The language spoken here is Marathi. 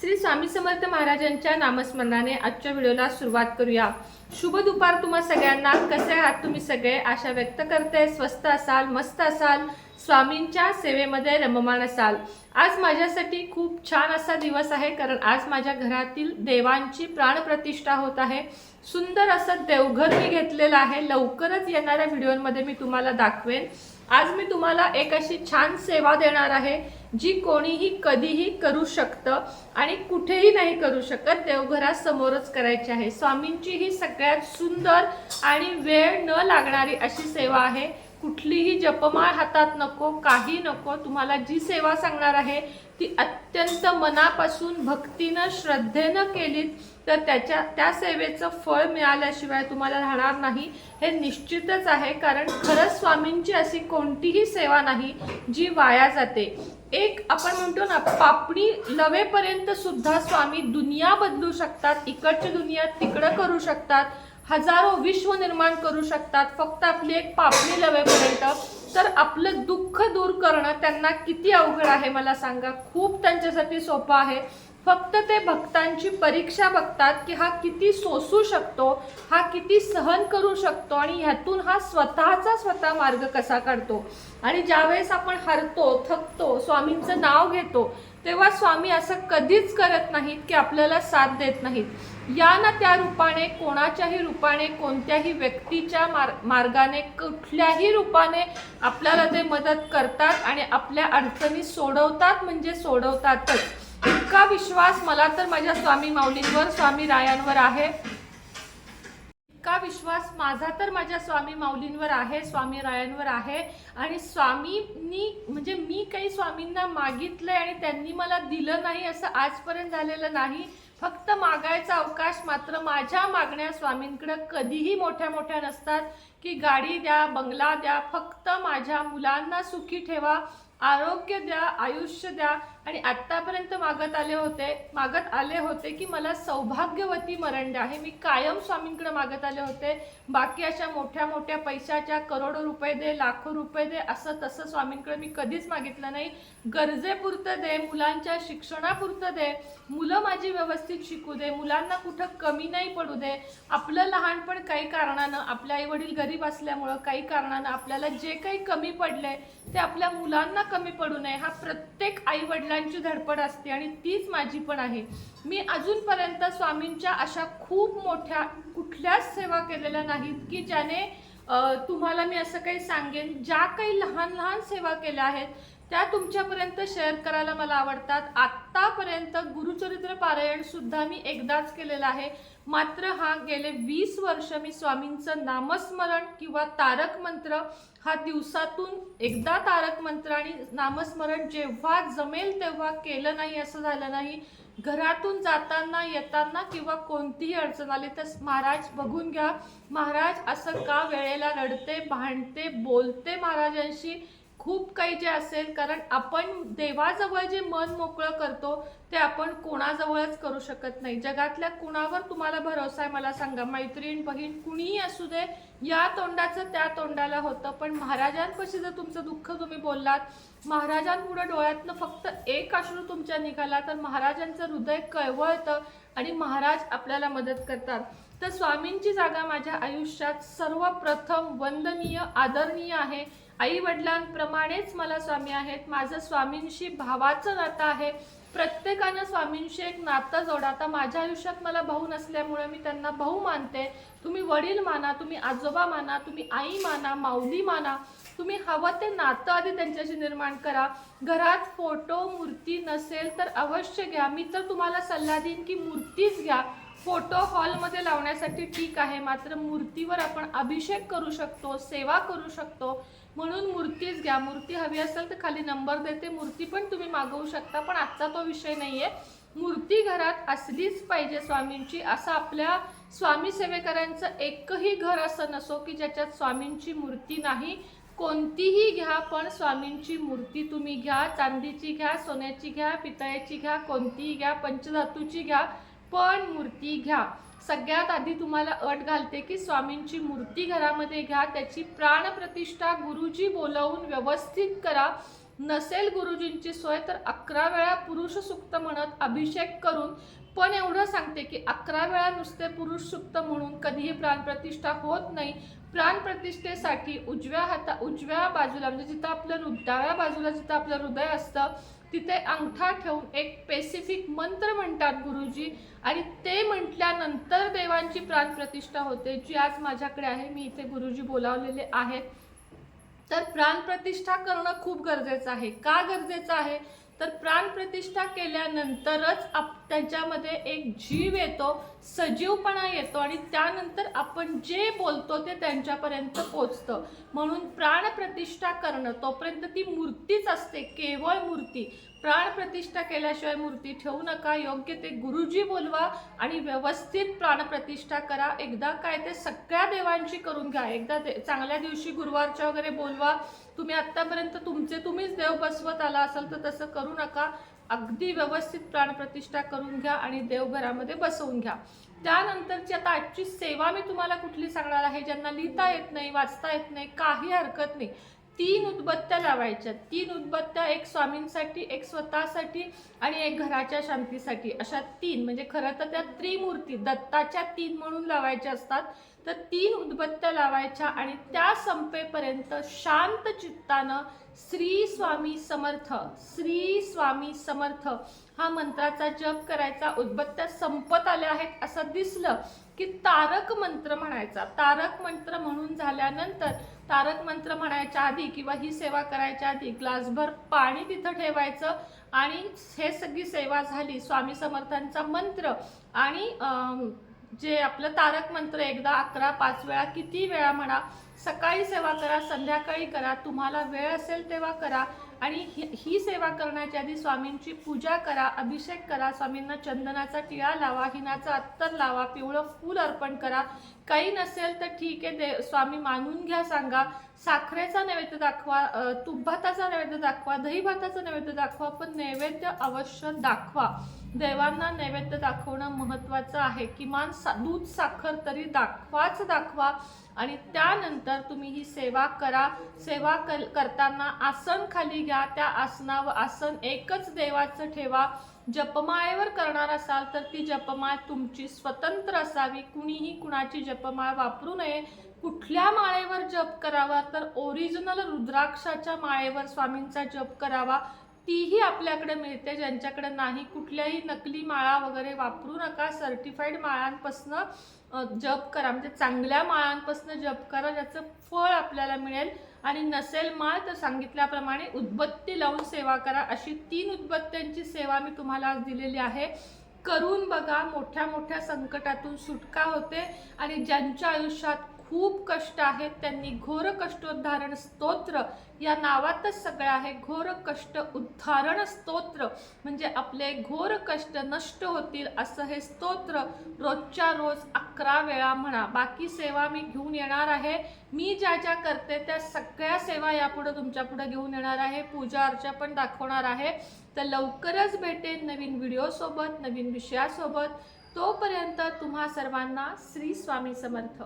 श्री स्वामी समर्थ महाराजांच्या नामस्मरणाने आजच्या व्हिडिओला सुरुवात करूया. शुभ दुपार तुम्हा सगळ्यांना. कसे आहात तुम्ही सगळे? आशा व्यक्त करते. स्वस्त असाल मस्त असाल स्वामींच्या सेवेमध्ये रममान असाल. आज माझ्यासाठी खूप छान असा दिवस आहे कारण आज माझ्या घरातील देवांची प्राणप्रतिष्ठा होत आहे. सुंदर असं देवघर मी घेतलेलं आहे. लवकरच येणाऱ्या व्हिडिओमध्ये मी तुम्हाला दाखवेन. आज मी तुम्हाला एक अशी छान सेवा देणार आहे जी कोणीही कधीही करू शकतं आणि कुठेही नाही करू शकत देवघरासमोरच करायची आहे. स्वामींची ही सगळ्यात सुंदर आणि वेळ न लागणारी अशी सेवा आहे. कुठलीही जपमाळ हातात नको काही नको तुम्हाला जी सेवा सांगणार आहे ती अत्यंत मनापासून भक्तीनं श्रद्धेनं केलीत तर त्याच्या त्या सेवेचं फळ मिळाल्याशिवाय तुम्हाला राहणार नाही. हे निश्चितच आहे कारण खरंच स्वामींची अशी कोणतीही सेवा नाही जी वाया जाते. एक आपण म्हणतो ना पापणी लवेपर्यंत सुद्धा स्वामी दुनिया बदलू शकतात इकडची दुनिया तिकडं करू शकतात हजारो विश्व निर्माण करू शकतात फक्त आपली एक पापणी लवेपर्यंत. तर आपलं दुःख दूर करणं त्यांना किती अवघड आहे मला सांगा. खूप त्यांच्यासाठी सोपं आहे. फक्त ते भक्तांची परीक्षा बघतात की हा किती सोसू शकतो हा किती सहन करू शकतो आणि ह्यातून हा स्वतःचा स्वतः मार्ग कसा काढतो. आणि ज्यावेळेस आपण हरतो थकतो स्वामींचं नाव घेतो तेव्हा स्वामी असं कधीच करत नाहीत की आपल्याला साथ देत नाहीत. या ना त्या रूपाने कोणाच्याही रूपाने कोणत्याही व्यक्तीच्या मार मार्गाने कुठल्याही रूपाने आपल्याला ते मदत करतात आणि आपल्या अडचणी सोडवतात म्हणजे सोडवतातच. इतका विश्वास मला तर माझ्या स्वामी माऊलींवर स्वामी रायांवर आहे. इतका विश्वास माझा तर माझ्या स्वामी माऊलींवर आहे स्वामी रायांवर आहे. आणि स्वामींनी म्हणजे मी काही स्वामींना मागितलंय आणि त्यांनी मला दिलं नाही असं आजपर्यंत झालेलं नाही. फक्त मागायचा अवकाश मात्र माझ्या मागण्या स्वामींकडं कधीही मोठ्या मोठ्या नसतात की गाडी द्या बंगला द्या फक्त माझ्या मुलांना सुखी ठेवा आरोग्य द्या आयुष्य द्या. आणि आत्तापर्यंत मागत आले होते मागत आले होते की मला सौभाग्यवती मरण द्या. हे मी कायम स्वामींकडे मागत आले होते. बाकी अशा मोठ्या मोठ्या पैशाच्या करोडो रुपये दे लाखो रुपये दे असं तसं स्वामींकडे मी कधीच मागितलं नाही. गरजेपुरतं दे मुलांच्या शिक्षणापुरतं दे मुलं माझी व्यवस्थित शिकू दे मुलांना कुठं कमी नाही पडू दे. आपलं लहानपण काही कारणानं आपल्या आईवडील गरीब असल्यामुळं काही कारणानं आपल्याला जे काही कमी पडले ते आपल्या मुलांना कमी पडू नये. हा प्रत्येक आई वडिलांची धडपड असते आणि तीच माझी पण आहे. मी अजूनपर्यंत स्वामींच्या अशा खूप मोठ्या कुठल्याच सेवा केलेल्या नाहीत की ज्याने तुम्हाला मी असं काही सांगेन. ज्या काही लहान लहान सेवा केल्या आहेत त्या तुमच्यापर्यंत शेअर करायला मला आवडतात. आत्तापर्यंत गुरुचरित्र पारायण सुद्धा मी एकदाच केलेलं आहे. मात्र हा गेले वीस वर्ष मी स्वामींचं नामस्मरण किंवा तारक मंत्र हा दिवसातून एकदा तारक मंत्र आणि नामस्मरण जेव्हा जमेल तेव्हा केलं नाही असं झालं नाही. घरातून जाताना येताना किंवा कोणतीही अडचण आली तर महाराज बघून घ्या. महाराज असं का वेळेला रडते भांडते बोलते महाराजांशी? खूप काही जे असेल कारण आपण देवाजवळ जे मन मोकळं करतो ते आपण कोणाजवळच करू शकत नाही. जगातल्या कुणावर तुम्हाला भरोसा आहे मला सांगा. मैत्रीण बहीण कुणीही असू दे या तोंडाचं त्या तोंडाला होतं. पण महाराजांपाशी जर तुमचं दुःख तुम्ही बोललात महाराजांमुळं डोळ्यातनं फक्त एक अश्रू तुमच्या निघाला तर महाराजांचं हृदय कळवळतं आणि महाराज आपल्याला मदत करतात. तर स्वामींची जागा माझ्या आयुष्यात सर्वप्रथम वंदनीय आदरणीय आहे. आई वडिलांप्रमाणेच मला स्वामी आहेत. माझं स्वामींशी भावाचं नातं आहे. प्रत्येकानं स्वामींशी एक नातं जोडा. आता माझ्या आयुष्यात मला भाऊ नसल्यामुळे मी त्यांना भाऊ मानते. तुम्ही वडील माना तुम्ही आजोबा माना तुम्ही आई माना माऊली माना. तुम्ही हवं ते नातं आधी त्यांच्याशी निर्माण करा. घरात फोटो मूर्ती नसेल तर अवश्य घ्या. मी तर तुम्हाला सल्ला देईन की मूर्तीच घ्या. फोटो हॉलमध्ये लावण्यासाठी ठीक आहे मात्र मूर्तीवर आपण अभिषेक करू शकतो सेवा करू शकतो. म्हणून मूर्तीच घ्या. मूर्ती हवी असेल तर खाली नंबर देते. मूर्ती पण तुम्ही मागवू शकता पण आजचा तो विषय नाही आहे मूर्ती घरात असलीच पाहिजे स्वामींची असं आपल्या स्वामी सेवेकरांचं एकही घर असं नसो की ज्याच्यात स्वामींची मूर्ती नाही. कोणतीही घ्या पण स्वामींची मूर्ती तुम्ही घ्या. चांदीची घ्या सोन्याची घ्या पितळ्याची घ्या कोणतीही घ्या पंचधातूची घ्या. पण मूर्ती घ्या. सगळ्यात आधी तुम्हाला अट घालते की स्वामींची मूर्ती घरामध्ये घ्या. त्याची प्राणप्रतिष्ठा गुरुजी बोलावून व्यवस्थित करा. नसेल गुरुजींची सोय तर अकरा वेळा पुरुष सुक्त म्हणत अभिषेक करून पण एवढं सांगते की अकरा वेळा नुसते पुरुष सुक्त म्हणून कधीही प्राणप्रतिष्ठा होत नाही. प्राणप्रतिष्ठेसाठी उजव्या हाता उजव्या बाजूला म्हणजे जिथं आपलं हृ- डाव्या बाजूला जिथं आपलं हृदय असतं तिथे अंगठा ठेवून एक स्पेसिफिक मंत्र म्हणतात गुरुजी. आणि ते म्हटल्यानंतर देवांची प्राणप्रतिष्ठा होते. जी आज माझ्याकडे आहे मी इथे गुरुजी बोलावलेले आहेत. तर प्राणप्रतिष्ठा करणं खूप गरजेचं आहे. का गरजेचं आहे? तर प्राणप्रतिष्ठा केल्यानंतरच आप त्याच्यामध्ये एक जीव येतो. सजीवपणा येतो आणि त्यानंतर आपण जे बोलतो ते त्यांच्यापर्यंत पोचतं. म्हणून प्राणप्रतिष्ठा करणं तोपर्यंत ती मूर्तीच असते केवळ मूर्ती. प्राणप्रतिष्ठा केल्याशिवाय मूर्ती ठेवू नका योग्य ते गुरुजी बोलवा आणि व्यवस्थित प्राणप्रतिष्ठा करा. एकदा काय ते सगळ्या देवांची करून घ्या. एकदा दे- चांगल्या दिवशी गुरुवारच्या वगैरे बोलवा. तुम्ही आत्तापर्यंत तुमचे तुम्हीच देव बसवत आला असेल तर तसं करू नका. अगदी व्यवस्थित प्राणप्रतिष्ठा करून घ्या आणि देवघरामध्ये बसवून घ्या. त्यानंतरची आता आजची सेवा मी तुम्हाला कुठली सांगणार आहे? ज्यांना लिहिता येत नाही वाचता येत नाही काही हरकत नाही. तीन उदबत्त्या लावायच्या. तीन उदबत्त्या एक स्वामींसाठी एक स्वतःसाठी आणि एक घराच्या शांतीसाठी. अशा तीन. म्हणजे खरं तर त्या त्रिमूर्ती दत्ताच्या तीन म्हणून लावायच्या असतात. तर तीन उदबत्त्या लावायच्या आणि त्या संपेपर्यंत शांत चित्तानं श्री स्वामी समर्थ श्री स्वामी समर्थ हा मंत्राचा जप करायचा. उदबत्त्या संपत आल्या आहेत असं दिसलं की तारक मंत्र म्हणायचा. तारक मंत्र म्हणून झाल्यानंतर तारक मंत्र म्हणायच्या आधी किंवा ही सेवा करायच्या आधी ग्लासभर पाणी तिथं ठेवायचं आणि हे सगळी सेवा झाली. स्वामी समर्थांचा मंत्र आणि जे आपलं तारक मंत्र एकदा अकरा पाच वेळा किती वेळा म्हणा सकाळी सेवा करा संध्याकाळी करा तुम्हाला वेळ असेल तेव्हा करा आणि ही ही सेवा करण्याच्या आधी स्वामींची पूजा करा अभिषेक करा स्वामींना चंदनाचा टिळा लावा हिनाचा अत्तर लावा पिवळं फूल अर्पण करा. काही नसेल तर ठीक आहे दे स्वामी मानून घ्या सांगा. साखरेचा नैवेद्य दाखवा तूप भाताचा नैवेद्य दाखवा दही भाताचा नैवेद्य दाखवा पण नैवेद्य अवश्य दाखवा. देवांना नैवेद्य दाखवणं महत्त्वाचं आहे. किमान सा दूध साखर तरी दाखवाच दाखवा आणि त्यानंतर तुम्ही ही सेवा करा. सेवा कल करताना आसन खाली घ्या. त्या आसनावर आसन एकच देवाचं ठेवा. जपमाळेवर करणार असाल तर ती जपमाळ तुमची स्वतंत्र असावी. कुणीही कुणाची जपमाळ वापरू नये. कुठल्या माळेवर जप करावा? तर ओरिजिनल रुद्राक्षाच्या माळेवर स्वामींचा जप करावा. तीही आपल्याकडे मिळते ज्यांच्याकडे नाही. कुठल्याही नकली माळा वगैरे वापरू नका. सर्टिफाईड माळांपासनं जप करा. म्हणजे चांगल्या माळांपासनं जप करा. ज्याचं फळ आपल्याला मिळेल. आणि नसेल माळ तर सांगितल्याप्रमाणे उदबत्ती लावून सेवा करा. अशी तीन उदबत्त्यांची सेवा मी तुम्हाला आज दिलेली आहे. करून बघा मोठ्या मोठ्या संकटातून सुटका होते. आणि ज्यांच्या आयुष्यात खूप कष्ट आहेत त्यांनी घोर कष्टोद्धारण स्तोत्र या नावातच सगळं आहे. घोर कष्ट उद्धारण स्तोत्र म्हणजे आपले घोर कष्ट नष्ट होतील असं हे स्तोत्र रोजच्या रोज अकरा वेळा म्हणा. बाकी सेवा मी घेऊन येणार आहे. मी ज्या ज्या करते त्या सगळ्या सेवा यापुढे तुमच्यापुढे घेऊन येणार आहे. पूजा अर्चा पण दाखवणार आहे. तर लवकरच भेटेन नवीन व्हिडिओसोबत नवीन विषयासोबत. तोपर्यंत तुम्हा सर्वांना श्री स्वामी समर्थ.